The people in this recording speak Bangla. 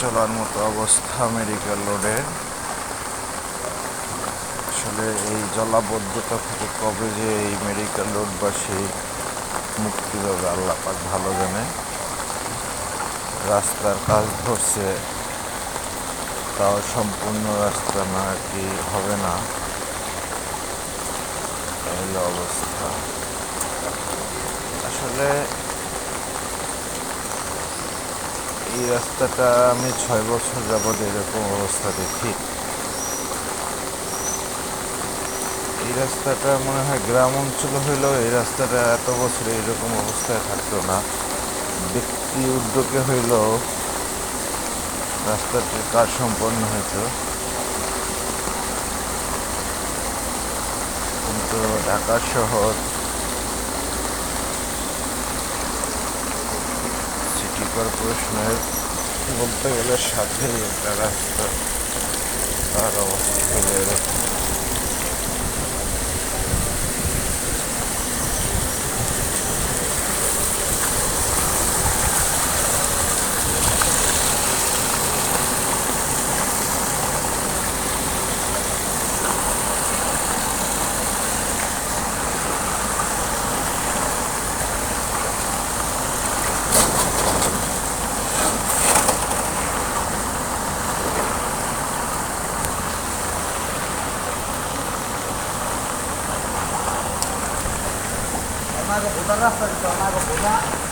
চলার মতো অবস্থা মেডিকেল রোডের আসলে এই জলাবদ্ধতা থেকে কবে যে এই মেডিকেল রোডবাসী মুক্তি পাবে, আল্লাহ পাক ভালো জানে। রাস্তার কাজ ধরছে, তাও সম্পূর্ণ রাস্তা না কি হবে না? এই অবস্থা। আসলে এই রাস্তাটা আমি ছয় বছর যাবৎ এরকম অবস্থা দেখি। এই রাস্তাটা মনে হয় গ্রাম অঞ্চল হইলেও এই রাস্তাটা এত বছর এরকম অবস্থায় থাকতো না। ব্যক্তি উদ্যোগে হইলেও রাস্তাটির কাজ সম্পন্ন হয়েছে কিন্তু ঢাকা শহর সিটি কর্পোরেশনের বলতে গেলে সাথে একটা রাস্তা। আর অবস্থা 那个不单单是小米，那个不光。